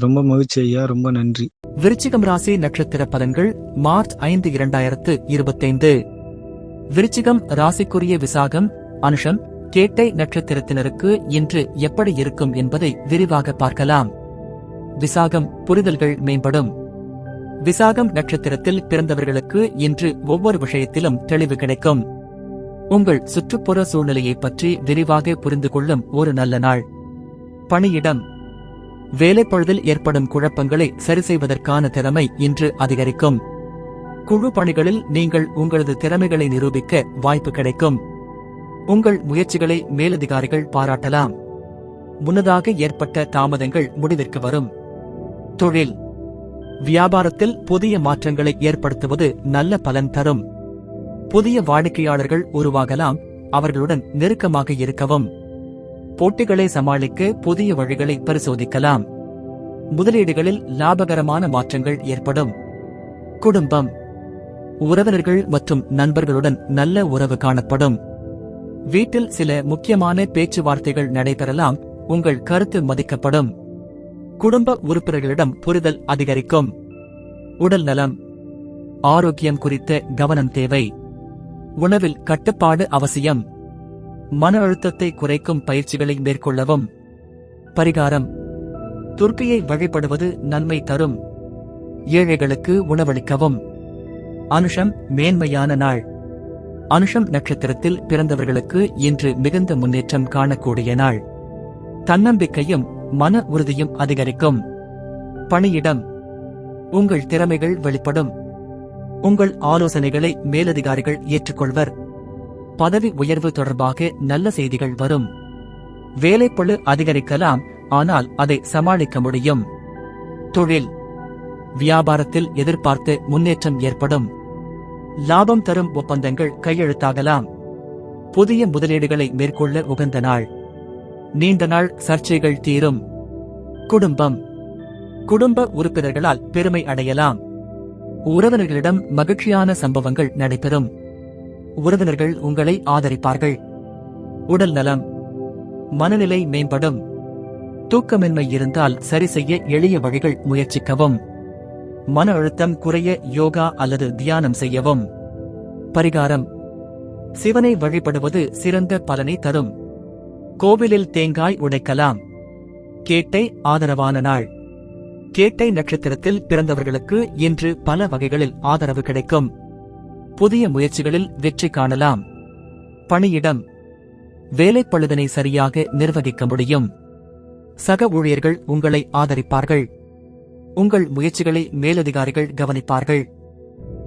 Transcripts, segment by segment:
ரொம்ப மகிழ்ச்சி ஐயா ரொம்ப நன்றி. விருச்சிகம் ராசி நட்சத்திர பலன்கள் மார்ச் ஐந்து இரண்டாயிரத்து இருபத்தைந்து. விருச்சிகம் ராசிக்குரிய விசாகம் அனுஷம் கேட்டை நட்சத்திரத்தினருக்கு இன்று எப்படி இருக்கும் என்பதை விரிவாக பார்க்கலாம். விசாகம் புரிதல்கள் மேம்படும். விசாகம் நட்சத்திரத்தில் பிறந்தவர்களுக்கு இன்று ஒவ்வொரு விஷயத்திலும் தெளிவு கிடைக்கும். உங்கள் சுற்றுப்புற சூழ்நிலையைப் பற்றி விரிவாக புரிந்து கொள்ளும் ஒரு நல்ல நாள். பணியிடம் வேலைப்பழுதில் ஏற்படும் குழப்பங்களை சரி செய்வதற்கான திறமை இன்று அதிகரிக்கும். குழு பணிகளில் நீங்கள் உங்களது திறமைகளை நிரூபிக்க வாய்ப்பு கிடைக்கும். உங்கள் முயற்சிகளை மேலதிகாரிகள் பாராட்டலாம். முன்னதாக ஏற்பட்ட தாமதங்கள் முடிவிற்கு வரும். தொழில். வியாபாரத்தில் புதிய மாற்றங்களை ஏற்படுத்துவது நல்ல பலன் தரும். புதிய வாடிக்கையாளர்கள் உருவாகலாம். அவர்களுடன் நெருக்கமாக இருக்கவும். போட்டிகளை சமாளிக்க புதிய வழிகளை பரிசோதிக்கலாம். முதலீடுகளில் லாபகரமான மாற்றங்கள் ஏற்படும். குடும்பம் உறவினர்கள் மற்றும் நண்பர்களுடன் நல்ல உறவு காணப்படும். வீட்டில் சில முக்கியமான பேச்சுவார்த்தைகள் நடைபெறலாம் உங்கள் கருத்து மதிக்கப்படும். குடும்ப உறுப்பினர்களிடம் புரிதல் அதிகரிக்கும். உடல் நலம் ஆரோக்கியம் குறித்த கவனம் தேவை. உணவில் கட்டுப்பாடு அவசியம். மன அழுத்தத்தை குறைக்கும் பயிற்சிகளை மேற்கொள்ளவும். பரிகாரம். துர்க்கையை வழிபடுவது நன்மை தரும். ஏழைகளுக்கு உணவளிக்கவும். அனுஷம் மேன்மையான நாள். அனுஷம் நட்சத்திரத்தில் பிறந்தவர்களுக்கு இன்று மிகுந்த முன்னேற்றம் காணக்கூடிய நாள். தன்னம்பிக்கையும் மன உறுதியும் அதிகரிக்கும். பணியிடம். உங்கள் திறமைகள் வெளிப்படும். உங்கள் ஆலோசனைகளை மேலதிகாரிகள் ஏற்றுக்கொள்வர். பதவி உயர்வு தொடர்பாக நல்ல செய்திகள் வரும். வேலைப்பளு அதிகரிக்கலாம் ஆனால் அதை சமாளிக்க முடியும். தொழில். வியாபாரத்தில் எதிர்பார்த்து முன்னேற்றம் ஏற்படும். லாபம் தரும் ஒப்பந்தங்கள் கையெழுத்தாகலாம். புதிய முதலீடுகளை மேற்கொள்ள உகந்த நாள். நீண்ட நாள் சர்ச்சைகள் தீரும். குடும்பம். குடும்ப உறுப்பினர்களால் பெருமை அடையலாம். உறவினர்களிடம் மகிழ்ச்சியான சம்பவங்கள் நடைபெறும். உறவினர்கள் உங்களை ஆதரிப்பார்கள். உடல் நலம் மனநிலை மேம்படும். தூக்கமின்மை இருந்தால் சரி செய்ய எளிய வழிகள் முயற்சிக்கவும். மன அழுத்தம் குறைய யோகா அல்லது தியானம் செய்யவும். பரிகாரம் சிவனை வழிபடுவது சிறந்த பலனை தரும். கோவிலில் தேங்காய் உடைக்கலாம். கேட்டை ஆதரவான நாள். கேட்டை நட்சத்திரத்தில் பிறந்தவர்களுக்கு இன்று பல வகைகளில் ஆதரவு கிடைக்கும். புதிய முயற்சிகளில் வெற்றி காணலாம். பணியிடம் வேலைப்பழுதனை சரியாக நிர்வகிக்க முடியும். சக ஊழியர்கள் உங்களை ஆதரிப்பார்கள். உங்கள் முயற்சிகளை மேலதிகாரிகள் கவனிப்பார்கள்.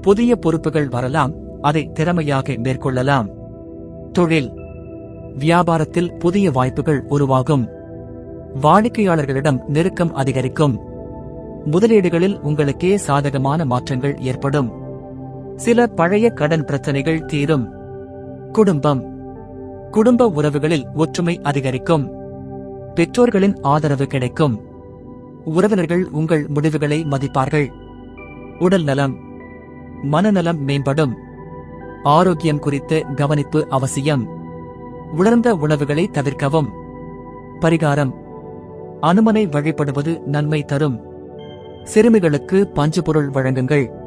புதிய பொறுப்புகள் வரலாம் அதை திறமையாக மேற்கொள்ளலாம். தொழில் வியாபாரத்தில் புதிய வாய்ப்புகள் உருவாகும். வாடிக்கையாளர்களிடம் நெருக்கம் அதிகரிக்கும். முதலீடுகளில் உங்களுக்கே சாதகமான மாற்றங்கள் ஏற்படும். சில பழைய கடன் பிரச்சனைகள் தீரும். குடும்பம். குடும்ப உறவுகளில் ஒற்றுமை அதிகரிக்கும். பெற்றோர்களின் ஆதரவு கிடைக்கும். உறவினர்கள் உங்கள் முடிவுகளை மதிப்பார்கள். உடல் நலம். மனநலம் மேம்படும். ஆரோக்கியம் குறித்து கவனிப்பு அவசியம். உலர்ந்த உணவுகளை தவிர்க்கவும். பரிகாரம். அனுமனை வழிபடுவது நன்மை தரும். சிறுமிகளுக்கு பஞ்சு பொருள் வழங்குங்கள்.